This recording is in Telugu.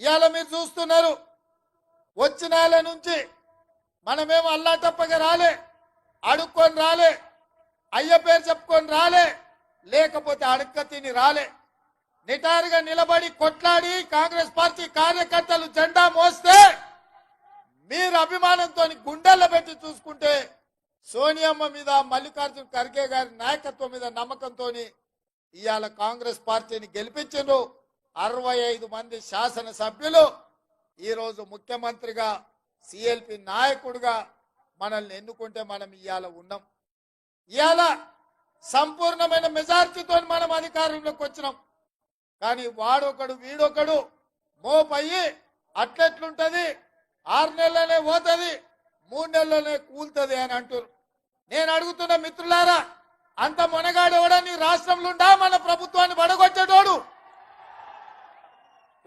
ఇవాళ మీరు చూస్తున్నారు వచ్చిన నుంచి మనమేమో అల్లా తప్పగా రాలే అడుక్కొని రాలే అయ్య పేరు చెప్పుకొని రాలే లేకపోతే అడుక్క తిని రాలే. నిటారుగా నిలబడి కొట్లాడి కాంగ్రెస్ పార్టీ కార్యకర్తలు జెండా మోస్తే మీరు అభిమానంతో గుండెల్లో పెట్టి చూసుకుంటే సోనియమ్మ మీద మల్లికార్జున ఖర్గే గారి నాయకత్వం మీద నమ్మకంతో ఇవాళ కాంగ్రెస్ పార్టీని గెలిపించారు అరవై ఐదు మంది శాసనసభ్యులు ఈరోజు ముఖ్యమంత్రిగా సిఎల్పి నాయకుడిగా మనల్ని ఎన్నుకుంటే మనం ఇవాళ ఉన్నాం. ఇవాళ సంపూర్ణమైన మెజార్టీతో మనం అధికారంలోకి వచ్చినాం. కానీ వాడొకడు వీడొకడు మోపయ్యి అట్లెట్లుంటది? ఆరు నెలలనే పోతుంది మూడు నెలలనే కూలుతుంది అని అంటారు నేను అడుగుతున్న మిత్రులారా అంత మొనగాడెవడా రాష్ట్రంలో ఉండా? మన ప్రభుత్వాన్ని పడగొచ్చడు